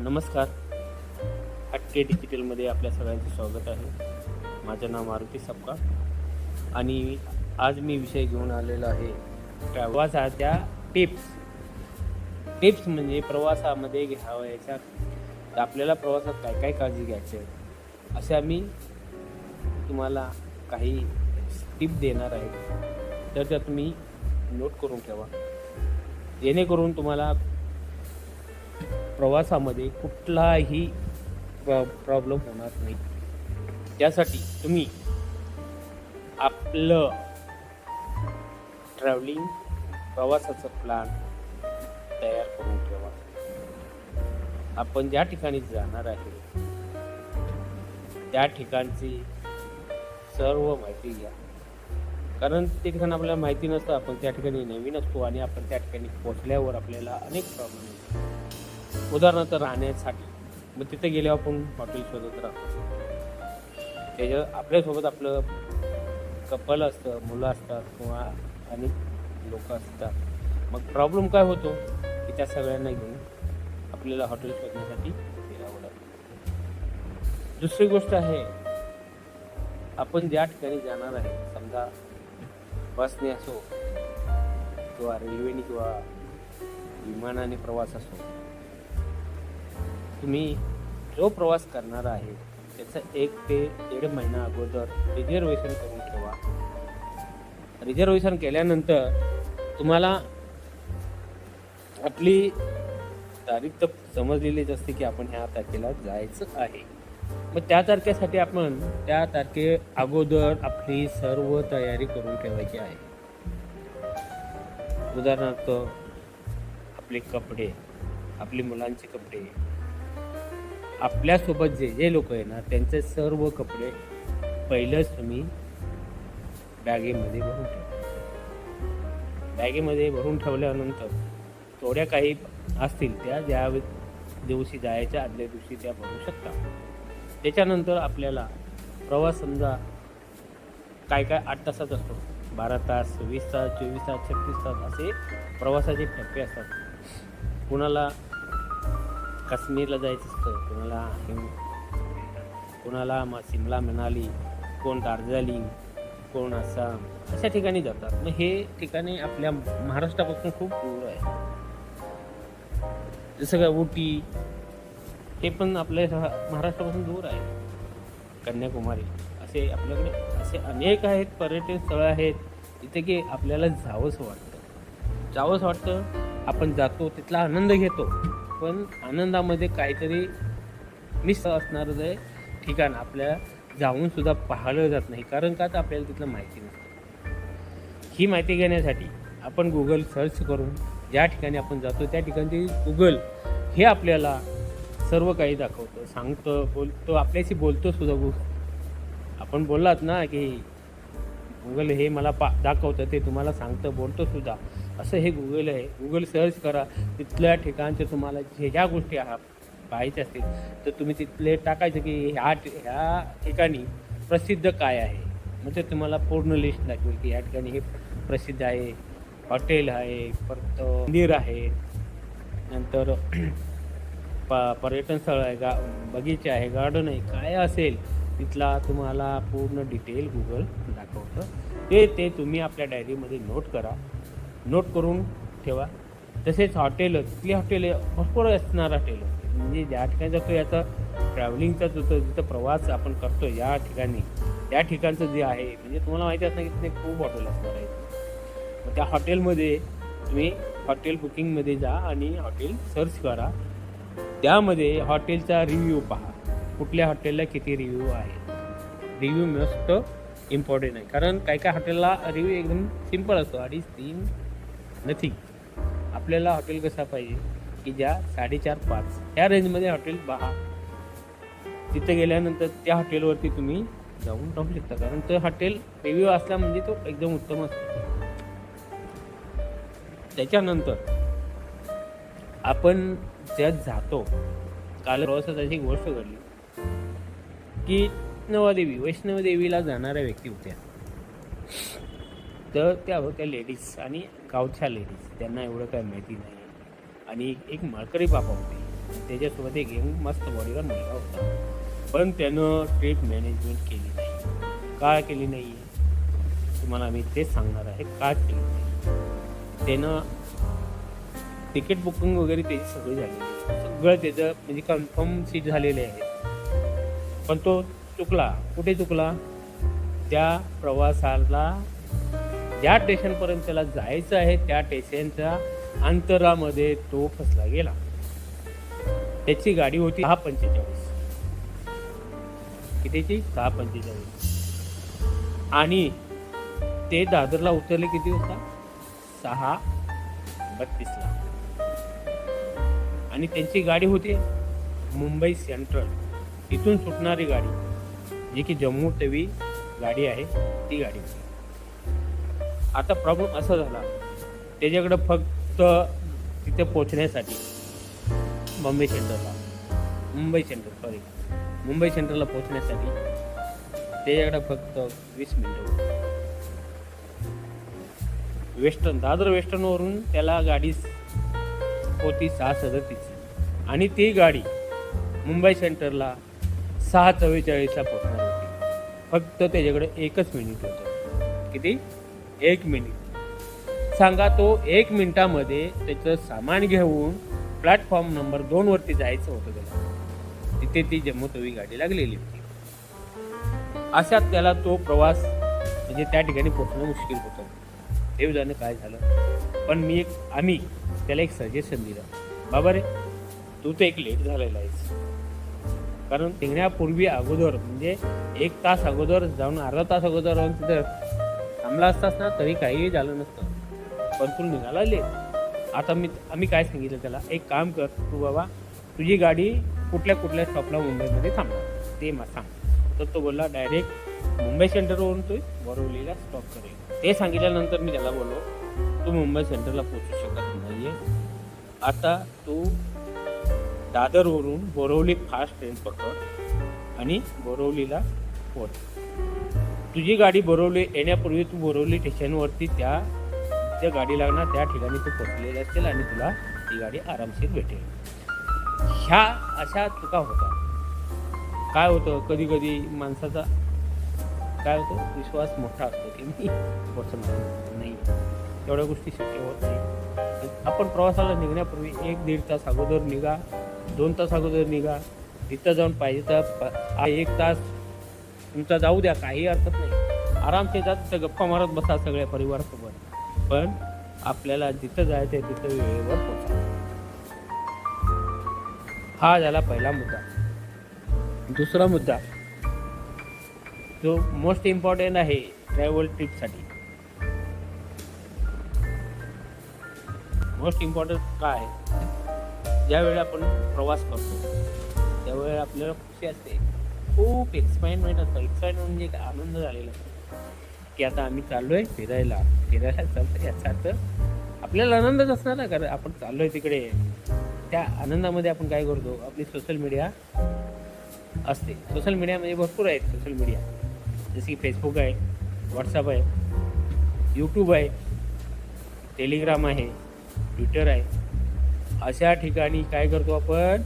नमस्कार. हटके डिजिटलमध्ये आपल्या सगळ्यांचे स्वागत आहे. माझं नाव मारुती सपका आणि आज मी विषय घेऊन आलेलो आहे प्रवासाच्या टिप्स टिप्स म्हणजे प्रवासामध्ये घ्यावयाच्या आपल्याला प्रवासात काय काय काळजी घ्यायची आहे? असे आम्ही तुम्हाला काही टिप देणार आहे. तर त्या तुम्ही नोट करून ठेवा. जेणेकरून तुम्हाला प्रवासामध्ये कुठलाही प्रॉ प्रॉब्लेम होणार नाही. त्यासाठी तुम्ही आपलं ट्रॅव्हलिंग प्रवासाचं प्लॅन तयार करून ठेवा. आपण ज्या ठिकाणी जाणार आहे त्या ठिकाणची सर्व माहिती घ्या. कारण ते ठिकाण आपल्याला माहिती नसतं आपण त्या ठिकाणी नवीन असतो आणि आपण त्या ठिकाणी पोचल्यावर आपल्याला अनेक प्रॉब्लेम येतात. उदाहरणार्थ राहण्यासाठी. मग तिथे गेल्यावर आपण हॉटेल शोधत राहतो त्याच्या आपल्यासोबत आपलं कपल असतं मुलं असतात किंवा अनेक लोक असतात. मग प्रॉब्लेम काय होतो? की त्या सगळ्यांना घेऊन आपल्याला हॉटेल शोधण्यासाठी फिरावं लागतं. दुसरी गोष्ट आहे आपण ज्या ठिकाणी जाणार आहे समजा बसने असो किंवा रेल्वेने किंवा विमानाने प्रवास असो तुम्ही जो प्रवास करणार आहे त्याचं एक ते दीड महिना अगोदर रिझर्वेशन करून ठेवा. रिझर्वेशन केल्यानंतर तुम्हाला आपली तारीख तर समजलेलीच असते की आपण ह्या तारखेला जायचं आहे. मग त्या तारखेसाठी आपण त्या तारखे अगोदर आपली सर्व तयारी करून ठेवायची आहे. उदाहरणार्थ आपले कपडे आपली मुलांचे कपडे आपल्यासोबत जे जे लोक येणार त्यांचे सर्व कपडे पहिलंच तुम्ही बॅगेमध्ये भरून ठेवा. बॅगेमध्ये भरून ठेवल्यानंतर थोड्या काही असतील त्या ज्या दिवशी जायच्या आदल्या दिवशी त्या भरू शकता. त्याच्यानंतर आपल्याला प्रवास समजा काय काय आठ तासात असतो. बारा तास वीस तास चोवीस तास छत्तीस तास असे प्रवासाचे टप्पे असतात. कुणाला काश्मीरला जायचं असतं. कोणाला हिम कोणाला मग सिमला मनाली कोण दार्जिलिंग कोण आसाम अशा ठिकाणी जातात. मग हे ठिकाणी आपल्या महाराष्ट्रापासून खूप दूर आहे. जसं का उटी हे पण आपल्या महाराष्ट्रापासून दूर आहे. कन्याकुमारी असे आपल्याकडे असे अनेक आहेत पर्यटन स्थळं आहेत तिथे की आपल्याला जावंसं वाटतं. जावंसं वाटतं आपण जातो तिथला आनंद घेतो. पण आनंदामध्ये काहीतरी मिस असणारं आहे ठिकाण आपल्या जाऊन सुद्धा पाहिलं जात नाही. कारण का? तर आपल्याला तिथलं माहिती नसतं. ही माहिती घेण्यासाठी आपण गुगल सर्च करून ज्या ठिकाणी आपण जातो त्या ठिकाणी गुगल हे आपल्याला सर्व काही दाखवतं. सांगतं बोलतो आपल्याशी बोलतो सुद्धा गुगल आपण बोललात ना की गुगल हे मला पा दाखवतं ते तुम्हाला सांगतं बोलतो सुद्धा. असं हे गुगल आहे. गुगल सर्च करा. तिथल्या ठिकाणचे तुम्हाला जे ज्या गोष्टी हा पाहायच्या असतील तर तुम्ही तिथले टाकायचं की ह्या ह्या ठिकाणी प्रसिद्ध काय आहे? म्हणजे तुम्हाला पूर्ण लिस्ट दाखवेल की ह्या ठिकाणी हे प्रसिद्ध आहे. हॉटेल आहे परत मंदिर आहे. नंतर प पर्यटन स्थळ आहे गा बगीचा आहे गार्डन आहे काय असेल तिथला तुम्हाला पूर्ण डिटेल गुगल दाखवतं. ते ते तुम्ही आपल्या डायरीमध्ये नोट करा. नोट करून ठेवा. तसेच हॉटेल तिथली हॉटेल भरपूर असणार हॉटेल म्हणजे ज्या ठिकाणी जातो याचा ट्रॅव्हलिंगचा जो जिथं प्रवास आपण करतो या ठिकाणी. त्या ठिकाणचं जे आहे म्हणजे तुम्हाला माहिती असणार की तिथे खूप हॉटेल असणार आहेत. मग त्या हॉटेलमध्ये तुम्ही हॉटेल बुकिंगमध्ये जा आणि हॉटेल सर्च करा. त्यामध्ये हॉटेलचा रिव्ह्यू पहा. कुठल्या हॉटेलला किती रिव्ह्यू आहे? रिव्ह्यू मस्त इम्पॉर्टंट आहे. कारण काही काय हॉटेलला रिव्ह्यू एकदम सिंपल असतो. अडीच तीन नथिंग आपल्याला हॉटेल कसा पाहिजे? की ज्या साडेचार पाच ह्या रेंजमध्ये हॉटेल पहा. तिथे गेल्यानंतर त्या हॉटेलवरती तुम्ही जाऊन राहू शकता. कारण ते हॉटेल रिव्ह्यू असला म्हणजे तो एकदम उत्तम असतो. त्याच्यानंतर आपण ज्यात जातो काल प्रवासात अशी एक गोष्ट घडली. की नवादेवी वैष्णवदेवीला जाणाऱ्या व्यक्ती होत्या. तर त्या होत्या लेडीज आणि गावच्या लेडीज त्यांना एवढं काय माहिती नाही. आणि एक माळकरी बाबा होते. त्याच्यासोबत एक यंग मस्त बॉडीवर मुलगा होता. पण त्यानं ट्रिप मॅनेजमेंट केली नाही. का केली नाही? तुम्हाला मी तेच सांगणार आहे. का केली नाही? त्यानं तिकीट बुकिंग वगैरे त्याची सगळी झालेली सगळं त्याचं म्हणजे कन्फर्म सीट झालेले आहे पण तो चुकला. कुठे चुकला? त्या प्रवासाला ज्या स्टेशनपर्यंत त्याला जायचं आहे त्या स्टेशनच्या अंतरामध्ये तो फसला गेला. त्याची गाडी होती सहा पंचेचाळीस. कितीची? सहा पंचेचाळीस. आणि ते दादरला उतरले किती होता? सहा बत्तीसला. आणि त्यांची गाडी होती मुंबई सेंट्रल. इथून सुटणारी गाडी जी की जम्मू तवी गाडी आहे ती गाडी होती. आता प्रॉब्लेम असा झाला. त्याच्याकडं फक्त तिथे पोचण्यासाठी बॉम्बे सेंटरला मुंबई सेंटर सॉरी मुंबई सेंटरला पोचण्यासाठी त्याच्याकडं फक्त वीस मिनटं वेस्टर्न दादर वेस्टर्नवरून त्याला गाडी होती सहा सदतीस. आणि ती गाडी मुंबई सेंटरला सहा चव्वेचाळीसला पोचणार होती. फक्त त्याच्याकडे एकच मिनिट होतं. किती? एक मिनिट. सांगा तो एक मिनिटामध्ये त्याचं सामान घेऊन प्लॅटफॉर्म नंबर दोनवरती जायचं होतं त्याला. तिथे ती जम्मू तवी गाडी लागलेली होती. अशात त्याला तो प्रवास म्हणजे त्या ठिकाणी पोहोचणं मुश्किल होतं. देव जाणं काय झालं. पण मी एक आम्ही त्याला एक सजेशन दिलं. बाबा रे तू तर एक लेट झालेला आहेस. कारण निघण्यापूर्वी अगोदर म्हणजे एक तास अगोदर जाऊन अर्धा तास अगोदर जाऊन तिथं थांबला असतास ना तरी काहीही झालं नसतं. पण तू निघाला लेट. आता मी आम्ही काय सांगितलं त्याला? एक काम कर तू बाबा तुझी गाडी कुठल्या कुठल्या स्टॉपला मुंबईमध्ये थांबणार. ते मला सांग. तर तो बोलला डायरेक्ट मुंबई सेंटरवरून तू बोरवलीला स्टॉप करेल. ते सांगितल्यानंतर मी त्याला बोललो तू मुंबई सेंटरला पोचू शकत नाही आहे आता तू दादरवरून बोरवली फास्ट ट्रेन पकड आणि बोरवलीला पोच तुझी गाडी बोरवली येण्यापूर्वी तू बोरवली स्टेशनवरती त्या त्या गाडी लागणार त्या ठिकाणी तू पोचलेला असेल आणि तुला ती गाडी आरामशीर भेटेल. ह्या अशा चुका होतात. काय होतं? कधी कधी माणसाचा काय होतं? विश्वास मोठा असतो की मी पोचणार नाही. एवढ्या गोष्टी शक्य होत नाही. आपण प्रवासाला निघण्यापूर्वी एक दीड तास अगोदर निघा दोन तास अगोदर निघा. तिथं जाऊन पाहिजे तर प- एक तास तुमचा जाऊ द्या काही हरकत नाही. आरामचे जात तिथं गप्पा मारत बसा सगळ्या परिवारासोबत. पण आपल्याला जिथं जायचं आहे तिथं वेळेवर पोचा हा झाला पहिला मुद्दा. दुसरा मुद्दा जो मोस्ट इम्पॉर्टंट आहे ट्रॅव्हल ट्रिपसाठी मोस्ट इम्पॉर्टंट काय? ज्यावेळी आपण प्रवास करतो त्यावेळी आपल्याला खुशी असते. खूप एक्साइटमेंट असतं एक्साइटमेंट म्हणजे एक आनंद झालेला. असतो की आता आम्ही चाललोय फिरायला. फिरायला चालतं याचा अर्थ आपल्याला आनंदच असणार ना. कारण आपण चाललोय तिकडे. त्या आनंदामध्ये आपण काय करतो? आपली सोशल मीडिया असते. सोशल मीडियामध्ये म्हणजे भरपूर आहेत सोशल मीडिया जसे की फेसबुक आहे व्हॉट्सअप आहे यूट्यूब आहे टेलिग्राम आहे ट्विटर आहे. अशा ठिकाणी काय करतो आपण?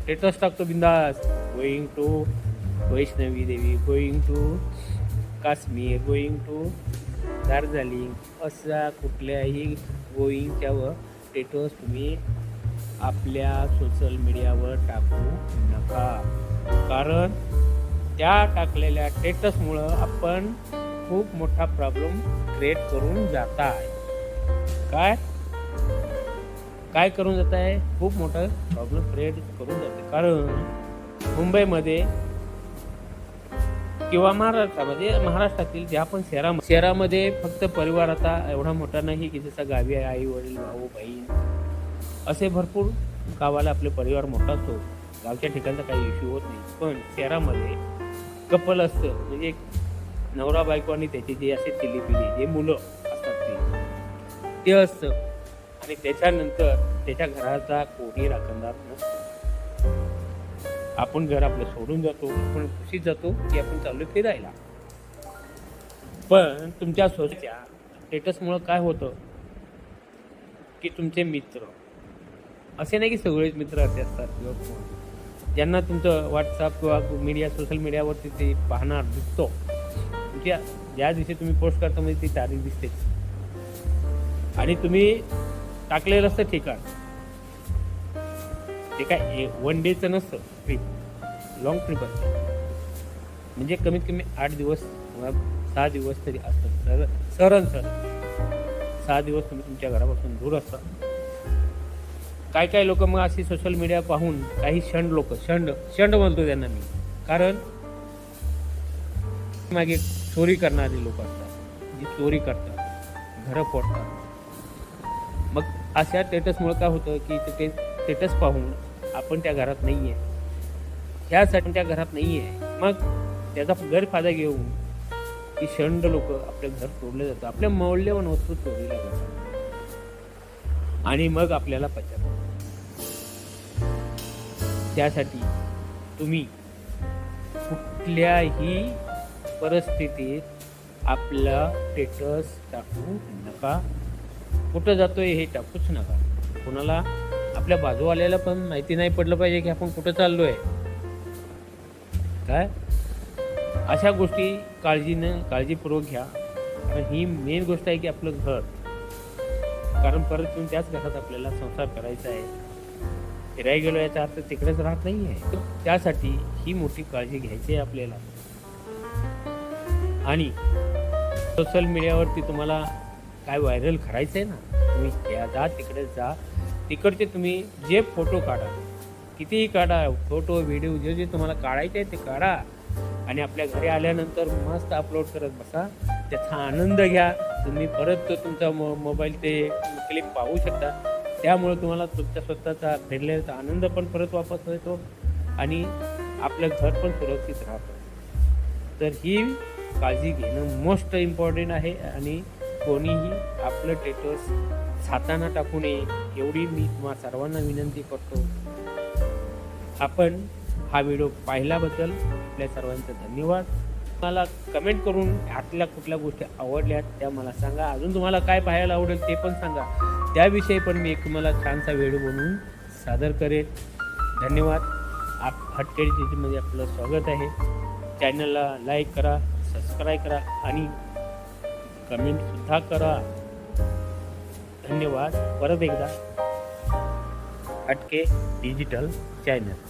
स्टेटस टाकतो बिंदास. Going to Vaishnavi Devi going to Kashmir going to Darjeeling असा कुठल्याही गोईंगच्या व स्टेटस तुम्ही आपल्या सोशल मीडियावर टाकू नका. कारण त्या टाकलेल्या स्टेटसमुळं आपण खूप मोठा प्रॉब्लेम क्रिएट करून जात आहे काय? काय करून जात आहे खूप मोठा प्रॉब्लेम क्रिएट करून जाते. कारण मुंबईमध्ये किंवा महाराष्ट्रामध्ये म्हणजे महाराष्ट्रातील ज्या पण शहरा शहरामध्ये फक्त परिवार आता एवढा मोठा नाही की जसा गावी आहे आई वडील भाऊ बहीण असे भरपूर गावाला आपले परिवार मोठा असतो. गावच्या ठिकाणचा काही इश्यू होत नाही. पण शहरामध्ये कपल असतं म्हणजे एक नवरा बायको आणि त्याची जे असे चिलीपिली जे मुलं असतात ते ते असतं. आणि त्याच्यानंतर त्याच्या घराचा कोणी राखणदार नसतो. आपण घर आपलं सोडून जातो आपण खुशीत जातो की आपण चाललो फिरायला. पण तुमच्या स्वतःच्या स्टेटसमुळं काय होतं? की तुमचे मित्र असे नाही की सगळेच मित्र असे असतात किंवा ज्यांना तुमचं व्हॉट्सअप किंवा मीडिया सोशल मीडियावरती ते पाहणार दिसतो. तुमच्या ज्या दिवशी तुम्ही पोस्ट करता म्हणजे ती तारीख दिसते. आणि तुम्ही टाकलेलं असतं ठिकाण. ते काय वन डेचं नसतं. ट्रिप लॉंग ट्रिप असते म्हणजे कमीत कमी आठ दिवस किंवा सहा दिवस तरी असतात. सर सरन सर. सहा दिवस तुम्ही तुमच्या घरापासून दूर असता. काय काय लोक मग अशी सोशल मीडिया पाहून काही शंड लोक शंड शंड म्हणतो त्यांना मी. कारण मागे चोरी करणारी लोक असतात. जी चोरी करतात. घरं फोडतात. मग अशा स्टेटसमुळे काय होतं की ते स्टेटस पाहून आपण त्या घरात नाही आहे ह्यासाठी त्या घरात नाही आहे मग त्याचा गैरफायदा घेऊन की शंड लोक आपल्या घर तोडले जातात. आपल्या मौल्यवान वस्तू चोरीला जातात. आणि मग आपल्याला पचार त्यासाठी तुम्ही कुठल्याही परिस्थितीत आपला स्टेटस टाकू नका. कुठं जातोय हे टाकूच नका. कोणाला? आपल्या बाजूवाल्याला पण माहिती नाही पडलं पाहिजे की आपण कुठं चाललो आहे काय? अशा गोष्टी काळजीनं काळजीपूर्वक घ्या. पण ही मेन गोष्ट आहे की आपलं घर. कारण परत येऊन त्याच घरात आपल्याला संसार करायचा आहे. फिरायला गेलो याचा अर्थ तिकडेच राहत नाही आहे त्यासाठी ही मोठी काळजी घ्यायची आहे आपल्याला. आणि सोशल मीडियावरती तुम्हाला काय व्हायरल करायचं आहे ना तुम्ही या जा तिकडे जा. तिकडचे तुम्ही जे फोटो काढा. कितीही काढा फोटो व्हिडिओ जे जे तुम्हाला काढायचे आहे ते काढा. आणि आपल्या घरी आल्यानंतर मस्त अपलोड करत बसा. त्याचा आनंद घ्या. तुम्ही परत तो तुमचा मो मोबाईल ते क्लिप पाहू शकता. त्यामुळे तुम्हाला तुमच्या स्वतःचा फिरलेला आनंद पण परत वापस येतो आणि आपलं घर पण सुरक्षित राहतं. तर ही काळजी घेणं मोस्ट इम्पॉर्टंट आहे आणि कोणीही आपलं टेटस छाताना टाकू नये एवढी मी तुम्हा सर्वांना विनंती करतो. आपण हा व्हिडिओ पाहिल्याबद्दल आपल्या सर्वांचं धन्यवाद. मला कमेंट करून आतल्या कुठल्या गोष्टी आवडल्या त्या मला सांगा. अजून तुम्हाला काय पाहायला आवडेल ते पण सांगा. त्याविषयी पण मी एक तुम्हाला छानसा व्हिडिओ बनवून सादर करेन. धन्यवाद. आप हटकेडी आपलं स्वागत आहे. चॅनलला लाईक करा सबस्क्राईब करा आणि कमेंटसुद्धा करा. धन्यवाद. परत एकदा अटके डिजिटल चॅनल